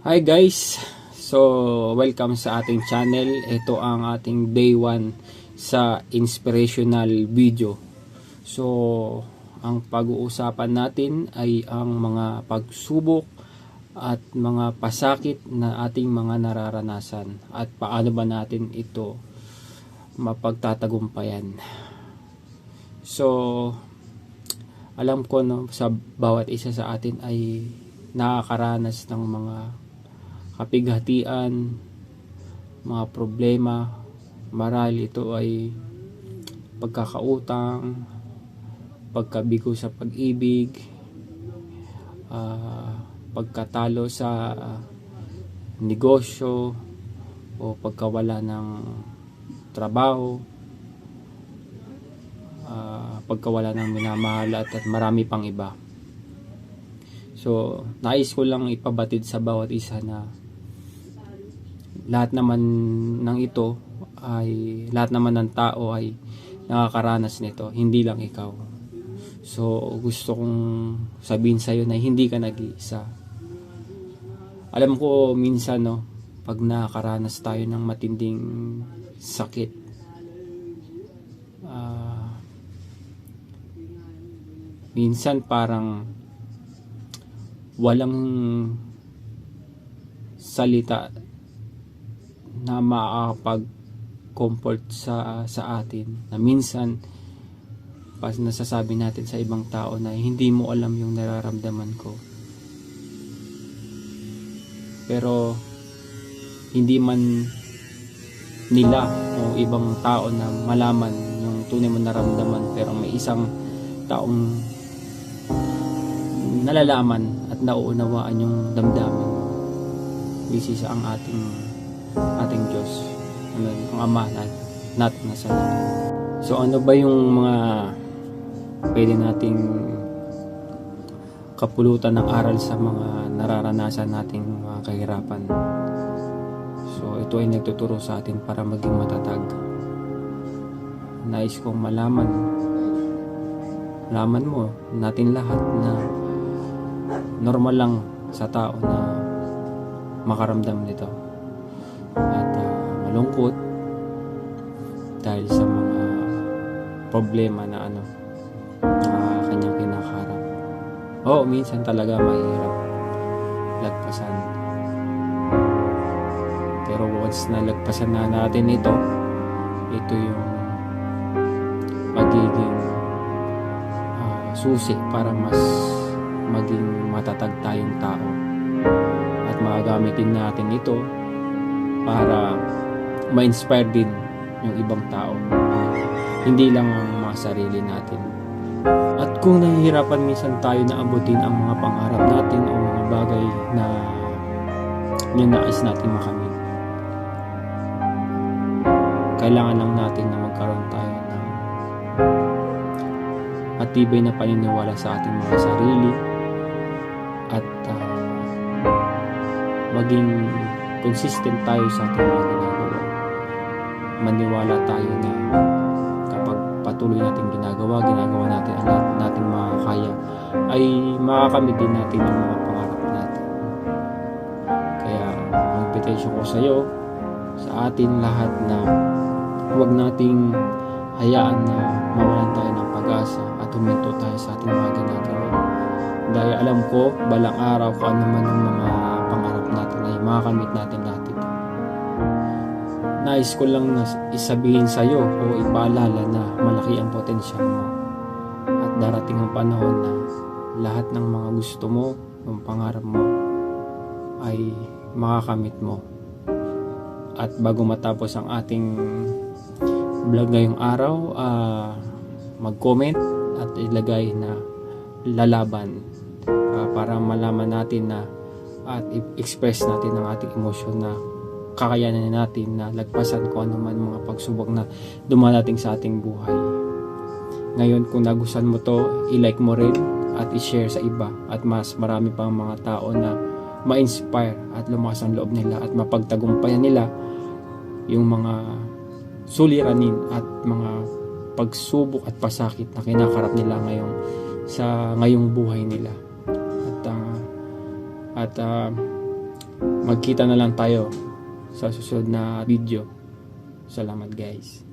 Hi guys! So, welcome sa ating channel. Ito ang ating day 1 sa inspirational video. So, ang pag-uusapan natin ay ang mga pagsubok at mga pasakit na ating mga nararanasan at paano ba natin ito mapagtatagumpayan. So, alam ko no, sa bawat isa sa atin ay nakakaranas ng mga kapighatian, mga problema, marahil ito ay pagkakautang, pagkabigo sa pag-ibig, ah, pagkatalo sa negosyo, o pagkawala ng trabaho, ah, pagkawala ng minamahal at, at marami pang iba. So, nais ko lang ipabatid sa bawat isa na lahat naman ng ito ay lahat naman ng tao ay nakakaranas nito, hindi lang ikaw. So, gusto kong sabihin sa iyo na hindi ka nag-iisa. Alam ko minsan no, pag nakakaranas tayo ng matinding sakit, ah, minsan parang walang salita na makakapag-comfort sa sa atin. Na minsan pas nasasabi natin sa ibang tao na hindi mo alam yung nararamdaman ko. Pero hindi man nila o ibang tao na malaman yung tunay mo naramdaman pero may isang taong nalalaman at nauunawaan yung damdamin. Which is ang ating ating Diyos ano, ang Ama na, natin na sa langit. So ano ba yung mga pwede nating kapulutan ng aral sa mga nararanasan nating mga kahirapan. So ito ay nagtuturo sa atin para maging matatag. Nais kong malaman malaman mo natin lahat na normal lang sa tao na makaramdam nito malungkot dahil sa mga problema na ano na kanyang kinakaharap. Oo, minsan talaga mahirap lagpasan. Pero once na lagpasan na natin ito, ito yung magiging ah, susi para mas maging matatag tayong tao at magagamit din natin ito para ma-inspire din yung ibang tao hindi lang ang mga sarili natin at kung nahihirapan minsan tayo na abutin ang mga pangarap natin o mga bagay na ninais natin makamit kailangan lang natin na magkaroon tayo ng matibay na paniniwala sa ating mga sarili at ah, maging consistent tayo sa ating mga. Maniwala tayo na kapag patuloy natin ginagawa, ginagawa natin ang lahat nating makakaya, ay makakamit din natin yung mga pangarap natin. Kaya, ang invitation ko sa iyo, sa atin lahat na huwag nating hayaan na mawalan tayo ng pag-asa at huminto tayo sa ating mga ginagawa. Dahil alam ko, balang araw kung ano man yung mga pangarap natin ay makakamit natin lahat ito. Nais ko lang na isabihin sa iyo o ipaalala na malaki ang potensyal mo. At darating ang panahon na lahat ng mga gusto mo, ng pangarap mo, ay makakamit mo. At bago matapos ang ating vlog ngayong araw, ah, mag-comment at ilagay na lalaban ah, para malaman natin na at i-express natin ang ating emosyon na kakayanan natin na lagpasan kung ano man mga pagsubok na dumarating sa ating buhay. Ngayon, kung nagustuhan mo to, i-like mo rin at i-share sa iba at mas marami pang mga tao na ma-inspire at lumakas ang loob nila at mapagtagumpayan nila yung mga suliranin at mga pagsubok at pasakit na kinakarap nila ngayong sa ngayong buhay nila. At ah, at ah, Magkita na lang tayo sa susunod na video. Salamat guys.